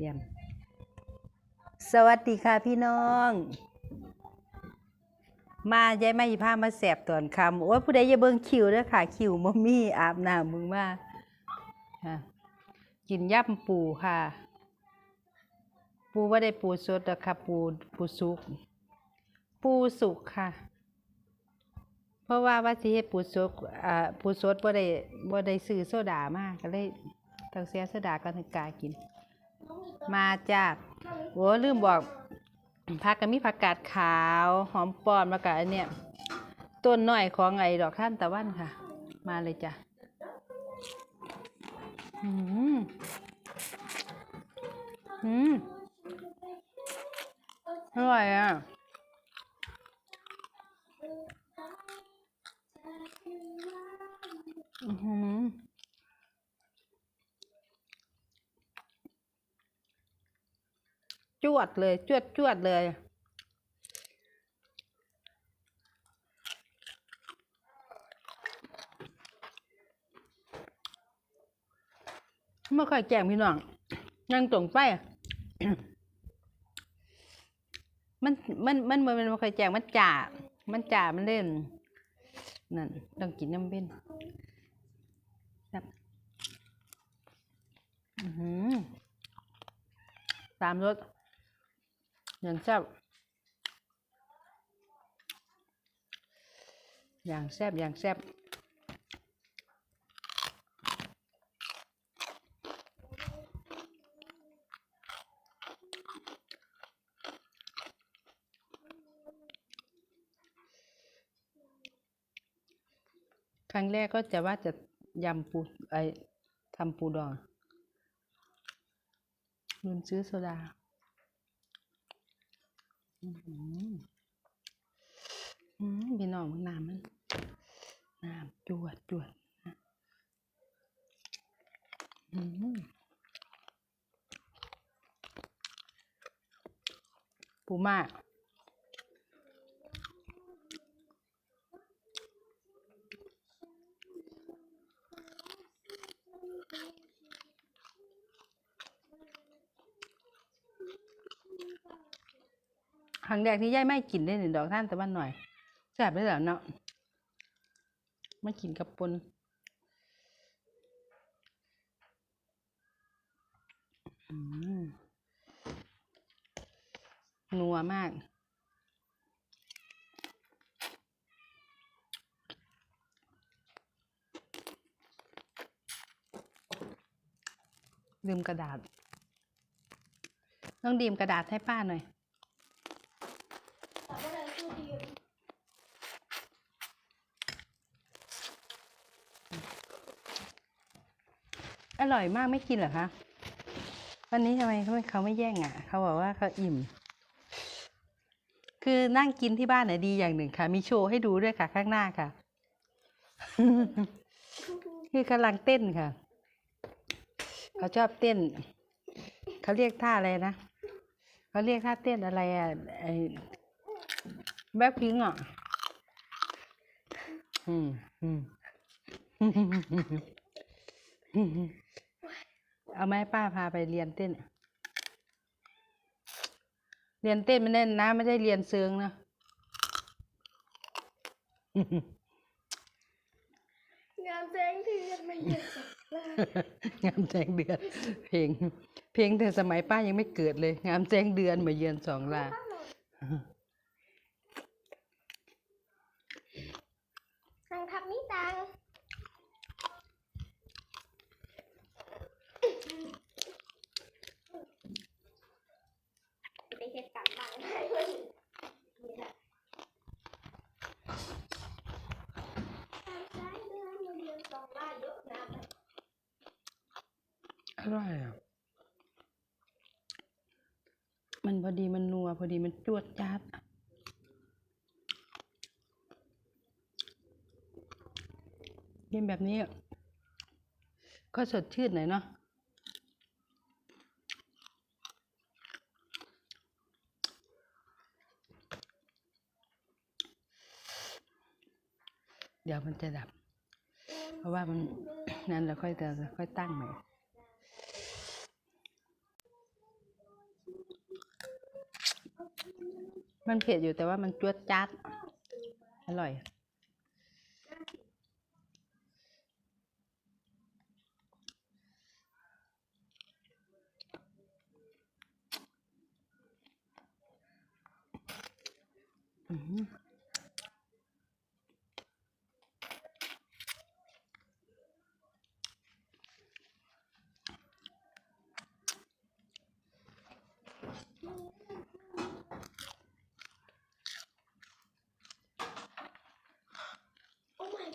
เตรียม สวัสดีค่ะพี่น้อง มายายไม่พามาแสบตอนคำโอ้ยผู้ใดอย่าเบิ่งคิวเด้อค่ะ คิวมัมี่อาบน้ำมึงมาค่ะกินย่ำปูค่ะ ปูว่าได้ปูสดนะคะปูปูสุก ปูสุกค่ะ เพราะว่าว่าสิเฮ็ดปูสดอ่าปูสดบ่าได้บ่าได้ซื้อโซดามากก็เลยต้องเสียโซดาก่อนถึงกากิน มาจากโว้ลืมบอกผักก็มีผักกาดขาวหอมปอมากะอันเนี้ยต้นน้อยของไอ้ดอกท่านตะวันค่ะ มาเลยจ้ะอืมอืมอร่อยอะ อือหือจ วดเลย จวดจวดเลยเมื่อค่อยแจ้งพี่น้อง ยังตรงไป มันมันมันมันมันค่อยแจ้งมันจ่ามันจ่ามันเล่น นั่น ต้องกินน้ำเป็นแบบอือหือตามรส อย่างแซ่บอย่างแซ่บอย่างแซ่บครั้งแรกก็จะว่าจะยำปูไอทำปูดองลืมซื้อโซดา พี่น้องมึงน้ำมันน้ำจวดจวดนะอืมปูมาก ครั้งแรกที่ย่ายไม่กินได้หนึ่งดอกท่านแต่ว่าหน่อยแซ่บได้แล้วเนาะไม่กินกับปนอืมนัวมากลืมกระดาษ ต้องดีมกระดาษให้ป้าหน่อย ร่อยมากไม่กินเหรอคะวันนี้ทำไมเขาไม่เขาไม่แย่งอะ เขาบอกว่าเขาอิ่ม คือนั่งกินที่บ้านน่ะดีอย่างหนึ่งค่ะ มีโชว์ให้ดูด้วยค่ะ ข้างหน้าค่ะ คือกำลังเต้นค่ะ เขาชอบเต้น เขาเรียกท่าอะไรนะเขาเรียกท่าเต้นอะไรอะไอ้แบ็คพิงอะอืมอืม เอาไหมป้าพาไปเรียนเต้น เรียนเต้นไม่เล่นนะไม่ได้เรียนเซิงนะงานแจ้งเดือนมาเยือนสัปดาห์งามแจ้งเดือน เพลง เพลงแต่สมัยป้ายังไม่เกิดเลย งามแจ้งเดือนมาเยือนสองลา นางทับนี่ตังไปเฮ็ดการบ้านให้เพิ่นนี่แหละการใช้เดือนมาเยือนสองล้านเยอะนะ อร่อยอะ มัน พอดีมันนัว พอดีมันจวดจัดกินแบบนี้ ก็สดชื่นหน่อยเนาะเดี๋ยวมันจะดับ เพราะว่ามันนั่นเราค่อยจะค่อยตั้งใหม่ มันเผ็ดอยู่แต่ว่ามันจวดจัด อร่อย อืม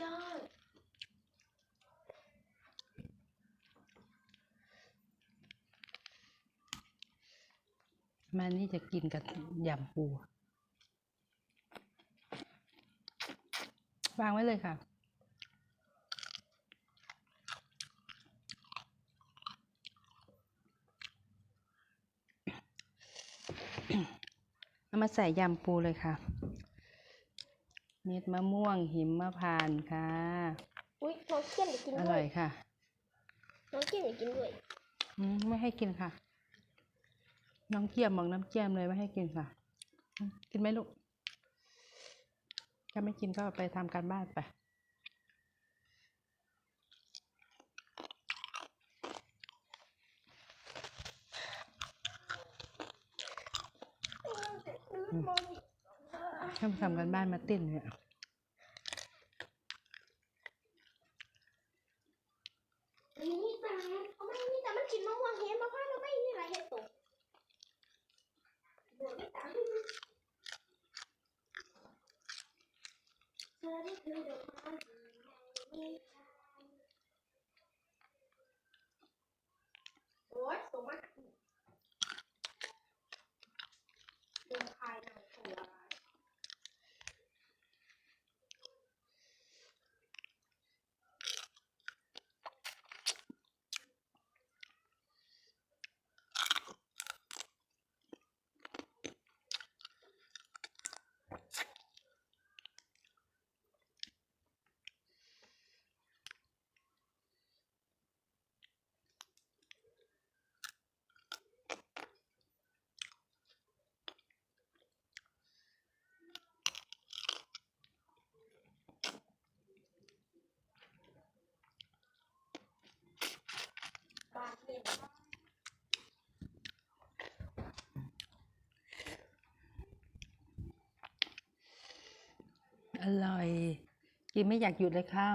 โอ้ my god มันนี่จะกินกับยำปู วางไว้เลยค่ะ เอามาใส่ยำปูเลยค่ะ เม็ดมะม่วงหิมพานต์ค่ะ อุ้ยน้องเกี้ยนอยากกินอด้ร่วอยยค่ะน้องเกี้ยนอยากกินด้วยอืมไม่ให้กินค่ะ น้องเจียมบอกน้ำเจียมเลยไม่ให้กินค่ะอืมกินไหมลูก ถ้าไม่กินก็ไปทำการบ้านไป ถ้าทำกันบ้านมาติ้นเนี่ยนี่ตาเขาไม่นี่ตามันกินมะม่วงเห็ดมะพร้าวแล้วไม่นี่อะไรเห็ดตกเดี๋ยวไม่ตาเธอได้คือดอกไม้ที่ไม่โอ๊ยสมมากเดินภายในตัว บ้านเล่น อ ร่อย กินไม่อยากหยุดเลยค่ะ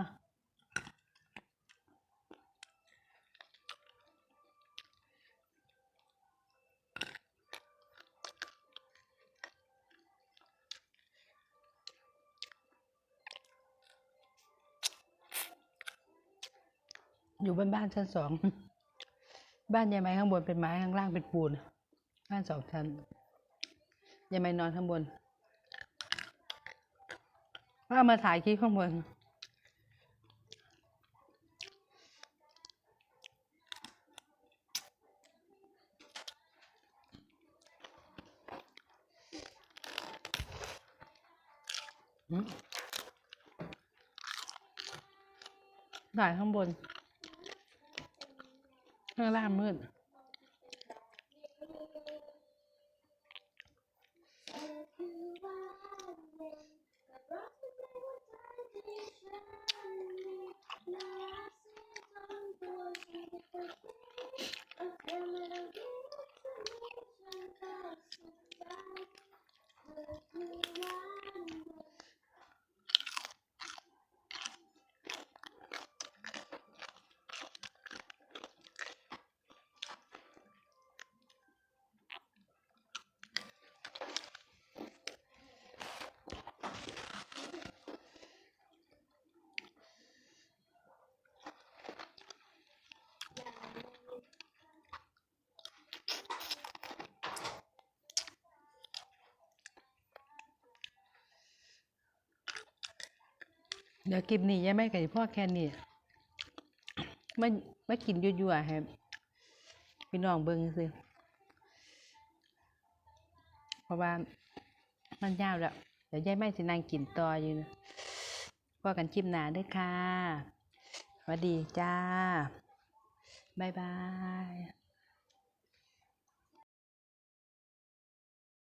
อยู่บ้านบ้านชั้นสอง บ้านยายไม้ข้างบนเป็นไม้ข้างล่างเป็นปูน บ้านสองชั้นยายไม้นอนข้างบน ว่ามาถ่ายคลิปข้างบนถ่ายข้างบนข้างล่างมืด เดี๋ยวคลิปนี้ยังไม่กับพ่อแค่นี้ไม่ไม่กินยั่วๆให้พี่น้องเบิ่งซื้อเพราะว่ามันยาวแล้วเดี๋ยวยายไม่สินางกินต่ออยู่นะพ่อกันชิมหนาด้วยค่ะสวัสดีจ้า บ๊ายบาย